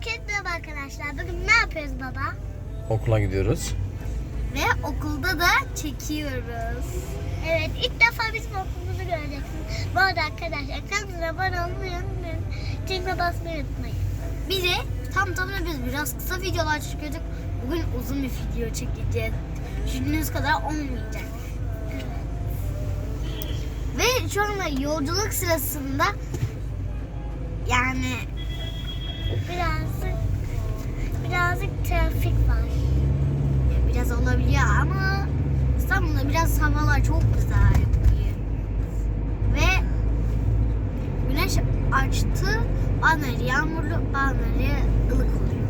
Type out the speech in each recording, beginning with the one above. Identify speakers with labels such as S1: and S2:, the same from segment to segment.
S1: Merhaba arkadaşlar. Bugün ne yapıyoruz baba?
S2: Okula gidiyoruz.
S3: Ve okulda da çekiyoruz.
S1: Evet ilk defa bizim okulumuzu göreceksiniz. Bu arada arkadaşlar kanalımıza abone olmayı unutmayın. Zilme basmayı unutmayın.
S3: Bir de tam tamına biz biraz kısa videolar çekiyorduk. Bugün uzun bir video çekeceğiz. Düşündüğünüz kadar olmayacak. Ve şu anda yolculuk sırasında yani
S1: Birazcık birazcık trafik var.
S3: biraz olabiliyor ama İstanbul'da biraz havalar çok güzel. Ve güneş açtı. Bazıları yağmurlu, bazıları ılık oluyor.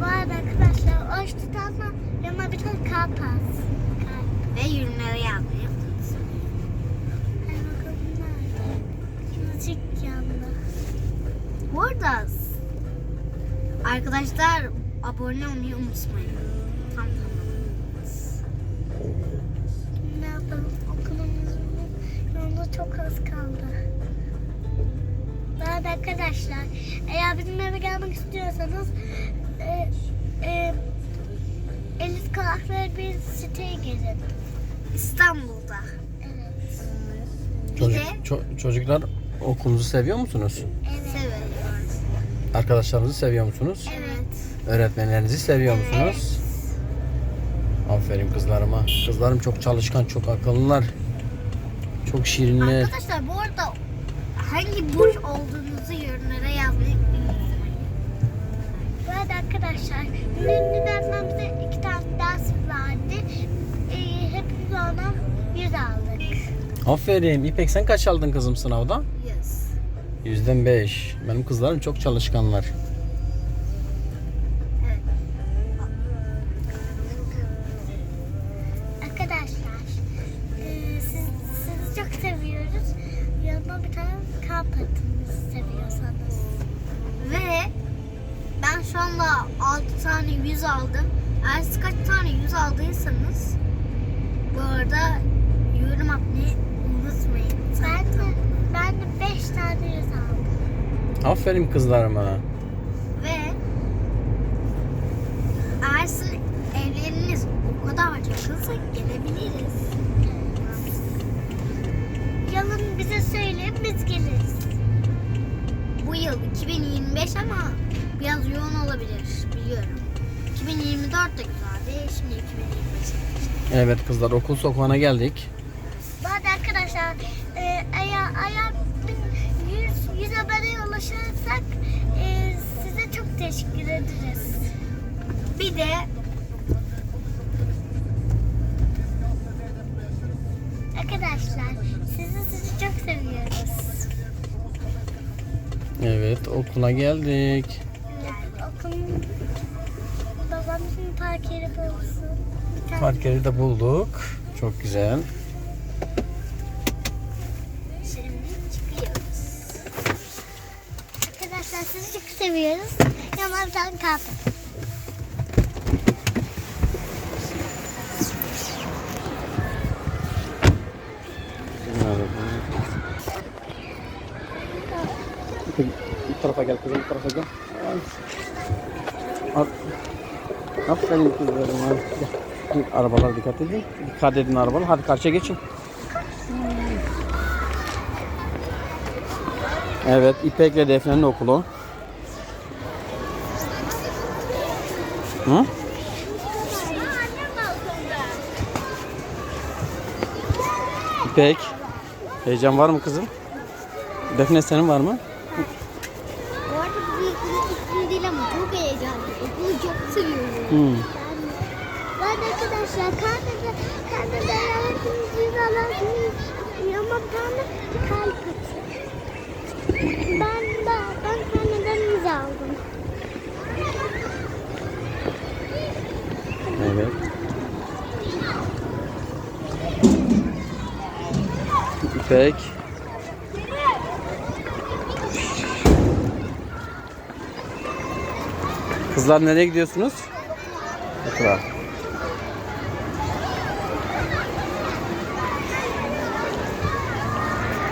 S1: Bu arada arkadaşlar oruç tutanlar yanına bir tane. Kalp.
S3: Ve yürümeleri yapmayı?
S1: Kimcik yanında.
S3: Bu arada arkadaşlar abone olmayı unutmayın. Tam
S1: Ne yapalım? Okulumuzun yolunda çok az kaldı. Arada arkadaşlar eğer bizim eve gelmek istiyorsanız e, e, Elis Kahve bir siteye gelin.
S3: İstanbul'da.
S1: Evet.
S2: Çocuk,
S3: de-
S2: ço- çocuklar okulunuzu seviyor musunuz?
S1: Evet.
S3: Seviyoruz.
S2: Arkadaşlarınızı seviyor musunuz?
S3: Evet.
S2: Öğretmenlerinizi seviyor musunuz? Aferin kızlarıma. Kızlarım çok çalışkan, çok akıllılar. Çok şirinler.
S3: Arkadaşlar bu arada hangi burç olduğunuzu yorumlara yazmayı.
S1: Bu arada arkadaşlar dersten bize iki tane ders verdi. E, hepimiz ona yüz aldık.
S2: Aferin. İpek sen kaç aldın kızım sınavda?
S3: Yes.
S2: Yüzden beş. Benim kızlarım çok çalışkanlar.
S1: Atın seviyorsanız.
S3: Ve ben şu anda 6 tane 100 aldım. Eğer siz kaç tane 100 aldıysanız bu arada yorum atmayı unutmayın.
S1: Ben de, ben de beş tane yüz aldım.
S2: Aferin kızlarıma.
S3: Ve eğer sizin evleriniz o kadar yakınsa gelebiliriz.
S1: Biz geliriz.
S3: Bu yıl 2025 ama biraz yoğun olabilir biliyorum. 2024 de güzeldi. Şimdi 2025.
S2: Evet kızlar okul sokağına geldik.
S1: Bu arada arkadaşlar e, eğer, eğer bin- yüz, yüz aboneye ulaşırsak e, size çok teşekkür ederiz.
S3: Bir de
S1: Arkadaşlar sizi sizi çok seviyoruz.
S2: Evet okula geldik.
S1: Evet, okulun babamızın park yeri bulsun.
S2: Park yeri de bulduk. Çok güzel.
S3: şimdi çıkıyoruz.
S1: Arkadaşlar sizi çok seviyoruz. Yanına bir
S2: Bu tarafa gel kızım, bu tarafa gel. Al. Aferin kızlarıma. Gel. Arabalar dikkat edin. Dikkat edin arabalar. Hadi karşıya geçin. Evet, İpek ve Defne'nin okulu. Hı? İpek. Heyecan var mı kızım? Defne senin var mı?
S3: Bu arada bu ilk ismi değil ama çok heyecanlı. Okulu
S1: Bu arada arkadaşlar karnede karnede yarattığınız yüz alarsınız. Ama tane kalp. Ben de ben karneden yüz aldım.
S2: Evet. İpek. Kızlar nereye gidiyorsunuz? Okula.